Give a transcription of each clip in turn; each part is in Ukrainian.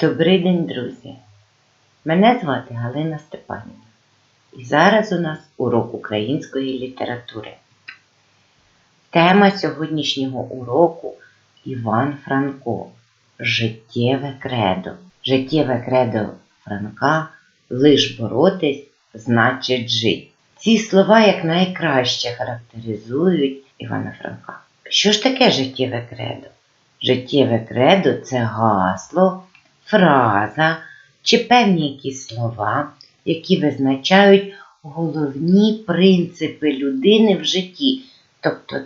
Добрий день, друзі! Мене звати Галина Степанівна. І зараз у нас урок української літератури. Тема сьогоднішнього уроку Іван Франко. Життєве кредо. Життєве кредо Франка лиш боротись значить жить. Ці слова якнайкраще характеризують Івана Франка. Що ж таке життєве кредо? Життєве кредо це гасло, фраза чи певні якісь слова, які визначають головні принципи людини в житті, тобто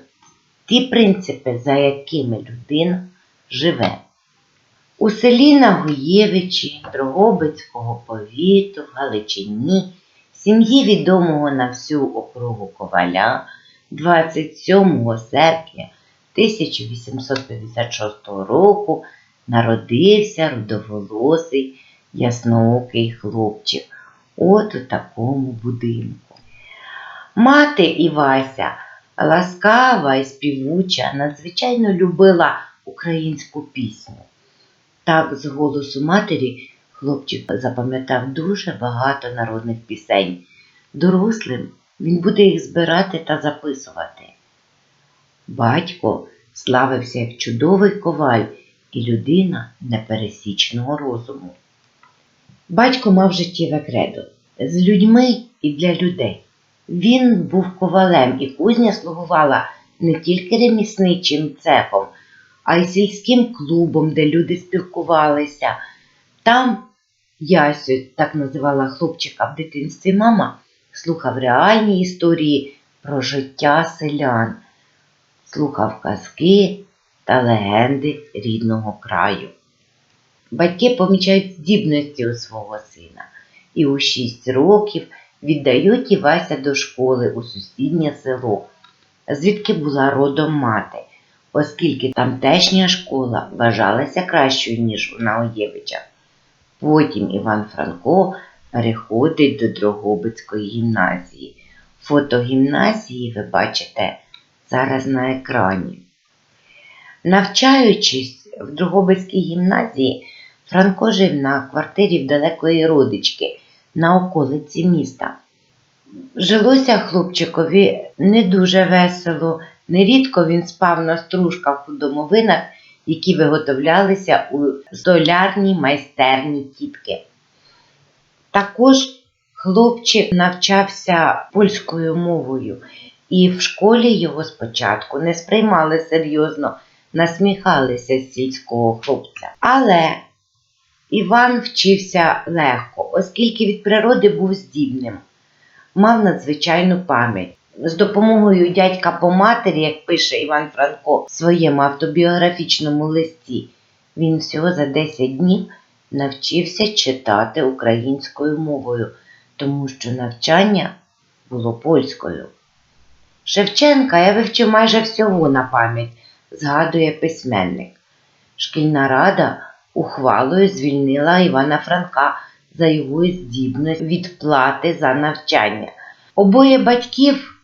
ті принципи, за якими людина живе. У селі Нагуєвичі Дрогобицького повіту в Галичині сім'ї відомого на всю округу коваля 27 серпня 1856 року народився рудоволосий ясноокий хлопчик. От у такому будинку. Мати Івася, ласкава і співуча, надзвичайно любила українську пісню. Так, з голосу матері хлопчик запам'ятав дуже багато народних пісень. Дорослим він буде їх збирати та записувати. Батько славився як чудовий коваль і людина непересічного розуму. Батько мав життєве кредо з людьми і для людей. Він був ковалем, і кузня слугувала не тільки ремісничим цехом, а й сільським клубом, де люди спілкувалися. Там Ясю, так називала хлопчика в дитинстві мама, слухав реальні історії про життя селян, слухав казки та легенди рідного краю. Батьки помічають здібності у свого сина і у 6 років віддають Івася до школи у сусіднє село, звідки була родом мати, оскільки тамтешня школа вважалася кращою, ніж у Наоєвича. Потім Іван Франко переходить до Дрогобицької гімназії. Фото гімназії ви бачите зараз на екрані. Навчаючись в Дрогобицькій гімназії, Франко жив на квартирі в далекої родички на околиці міста. Жилося хлопчикові не дуже весело, нерідко він спав на стружках у домовинах, які виготовлялися у столярній майстерні тітки. Також хлопчик навчався польською мовою, і в школі його спочатку не сприймали серйозно, насміхалися з сільського хлопця. Але Іван вчився легко, оскільки від природи був здібним, мав надзвичайну пам'ять. З допомогою дядька по матері, як пише Іван Франко в своєму автобіографічному листі, він всього за 10 днів навчився читати українською мовою, тому що навчання було польською. Шевченка я вивчив майже всього на пам'ять, згадує письменник. Шкільна рада ухвалою звільнила Івана Франка за його здібність від плати за навчання. Обоє батьків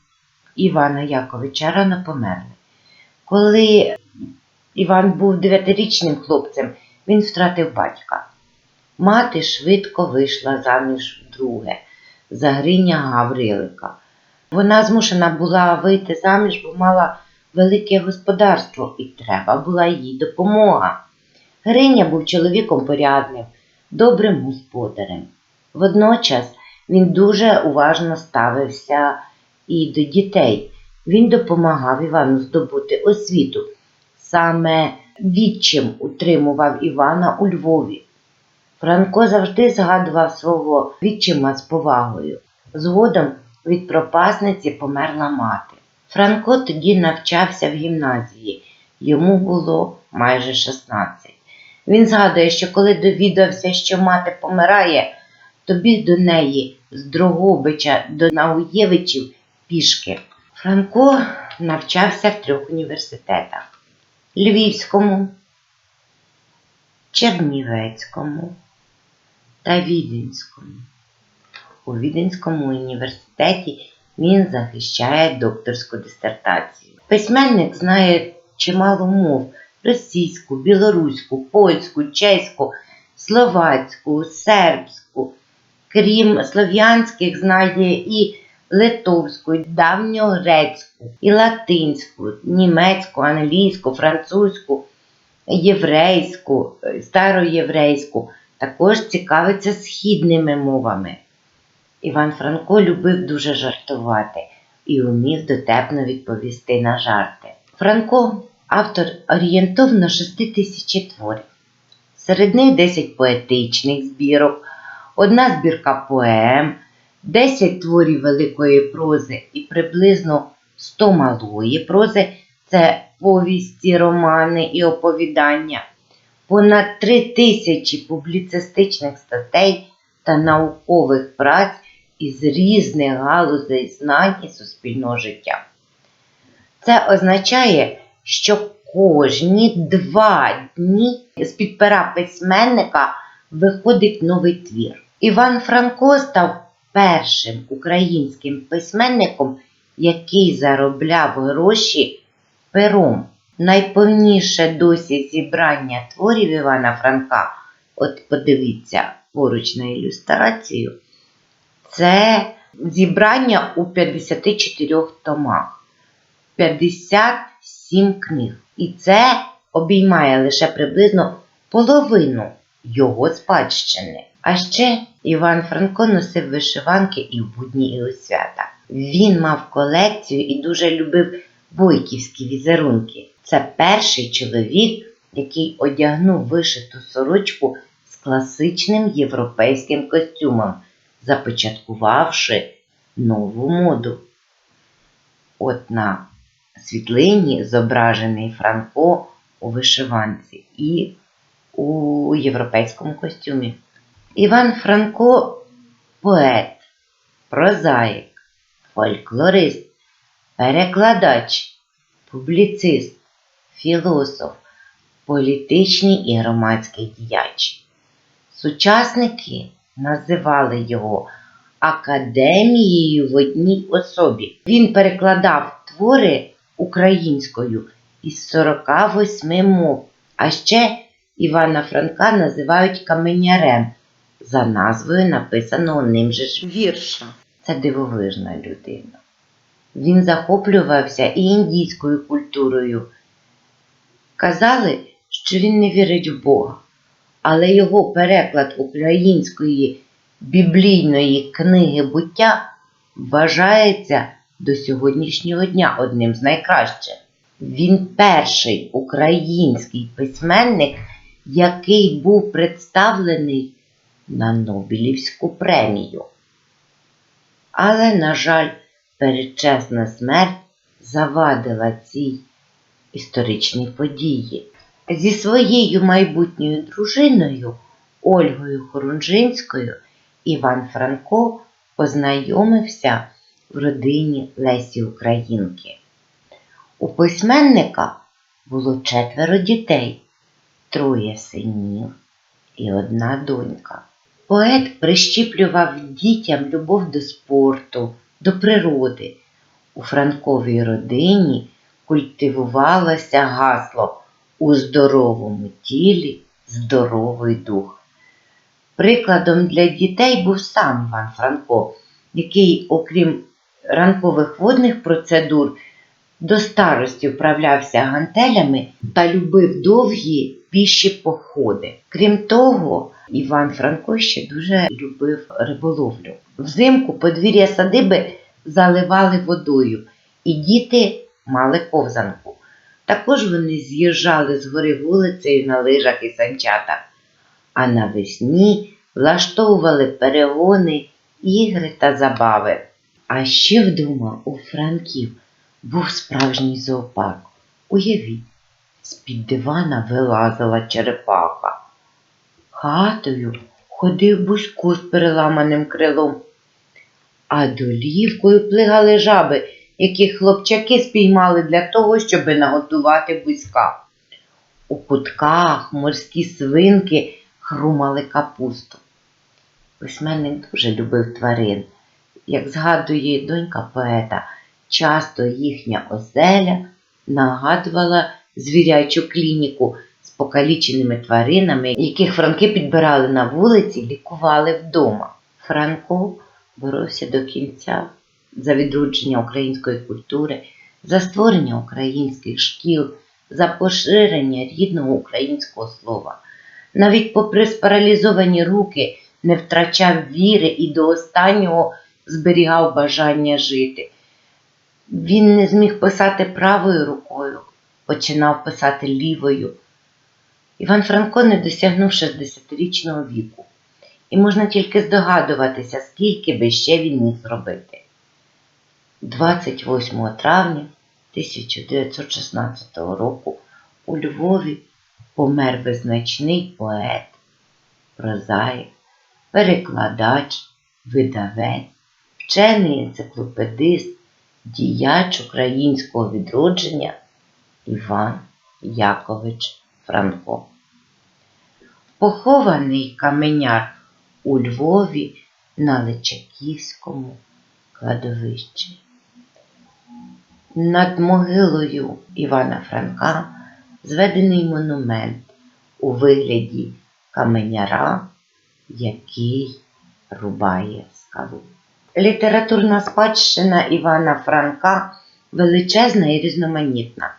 Івана Яковича рано померли. Коли Іван був дев'ятирічним хлопцем, він втратив батька. Мати швидко вийшла заміж вдруге за Гриня Гаврилика. Вона змушена була вийти заміж, бо мала велике господарство і треба була їй допомога. Гриня був чоловіком порядним, добрим господарем. Водночас він дуже уважно ставився і до дітей. Він допомагав Івану здобути освіту. Саме відчим утримував Івана у Львові. Франко завжди згадував свого відчима з повагою. Згодом від пропасниці померла мати. Франко тоді навчався в гімназії, йому було майже 16. Він згадує, що коли довідався, що мати помирає, то біг до неї з Дрогобича до Науєвичів пішки. Франко навчався в трьох університетах: Львівському, Чернівецькому та Віденському. У Віденському університеті він захищає докторську дисертацію. Письменник знає чимало мов російську, білоруську, польську, чеську, словацьку, сербську, крім слов'янських, знає і литовську, давньогрецьку, і латинську, німецьку, англійську, французьку, єврейську, староєврейську. Також цікавиться східними мовами. Іван Франко любив дуже жартувати і умів дотепно відповісти на жарти. Франко автор орієнтовно 6 тисячі творів. Серед них 10 поетичних збірок, одна збірка поем, 10 творів великої прози і приблизно 100 малої прози це повісті, романи і оповідання, понад 3 тисячі публіцистичних статей та наукових праць із різних галузей знань і суспільного життя. Це означає, що кожні два дні з-під пера письменника виходить новий твір. Іван Франко став першим українським письменником, який заробляв гроші пером. Найповніше досі зібрання творів Івана Франка, от подивіться поруч на ілюстрацію, це зібрання у 54 томах. 57 книг. І це обіймає лише приблизно половину його спадщини. А ще Іван Франко носив вишиванки і в будні, і у свята. Він мав колекцію і дуже любив бойківські візерунки. Це перший чоловік, який одягнув вишиту сорочку з класичним європейським костюмом, започаткувавши нову моду. От на світлині зображений Франко у вишиванці і у європейському костюмі. Іван Франко поет, прозаїк, фольклорист, перекладач, публіцист, філософ, політичний і громадський діяч. Сучасники називали його академією в одній особі. Він перекладав твори українською із 48 мов. А ще Івана Франка називають каменярем за назвою написаного ним же ж вірша. Це дивовижна людина. Він захоплювався і індійською культурою. Казали, що він не вірить в Бога, але його переклад української біблійної книги буття вважається до сьогоднішнього дня одним з найкращих. Він перший український письменник, який був представлений на Нобелівську премію. Але, на жаль, передчасна смерть завадила цій історичній події. Зі своєю майбутньою дружиною Ольгою Хорунжинською Іван Франко познайомився в родині Лесі Українки. У письменника було четверо дітей, троє синів і одна донька. Поет прищіплював дітям любов до спорту, до природи. У Франковій родині культивувалося гасло у здоровому тілі здоровий дух. Прикладом для дітей був сам Іван Франко, який, окрім ранкових водних процедур, до старості вправлявся гантелями та любив довгі піші походи. Крім того, Іван Франко ще дуже любив риболовлю. Взимку подвір'я садиби заливали водою, і діти мали ковзанку. Також вони з'їжджали з гори вулицею на лижах і санчатах, а навесні влаштовували перегони, ігри та забави. А ще вдома у Франків був справжній зоопарк. Уявіть, з-під дивана вилазила черепаха. Хатою ходив бузько з переламаним крилом, а долівкою плигали жаби, які хлопчаки спіймали для того, щоб наготувати бузька. У кутках морські свинки хрумали капусту. Письменник дуже любив тварин. Як згадує донька поета, часто їхня оселя нагадувала звірячу клініку з покаліченими тваринами, яких Франки підбирали на вулиці, лікували вдома. Франко боровся до кінця за відродження української культури, за створення українських шкіл, за поширення рідного українського слова. Навіть попри спаралізовані руки не втрачав віри і до останнього зберігав бажання жити. Він не зміг писати правою рукою, починав писати лівою. Іван Франко не досягнув 60-річного віку, і можна тільки здогадуватися, скільки би ще він міг зробити. 28 травня 1916 року у Львові помер визначний поет, прозаїк, перекладач, видавець, вчений енциклопедист, діяч українського відродження Іван Якович Франко. Похований каменяр у Львові на Личаківському кладовищі. Над могилою Івана Франка зведений монумент у вигляді каменяра, який рубає скалу. Літературна спадщина Івана Франка величезна і різноманітна.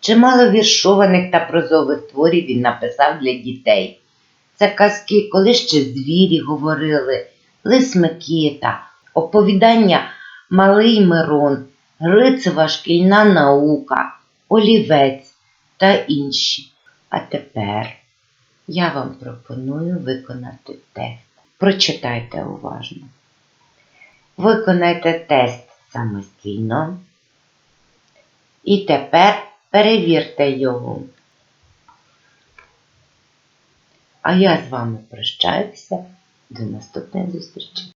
Чимало віршованих та прозових творів він написав для дітей. Це казки, коли ще звірі говорили, лис оповідання Малий Мирон, Грицева шкільна наука, Олівець та інші. А тепер я вам пропоную виконати тест. Прочитайте уважно. Виконайте тест самостійно. І тепер перевірте його. А я з вами прощаюся. До наступної зустрічі.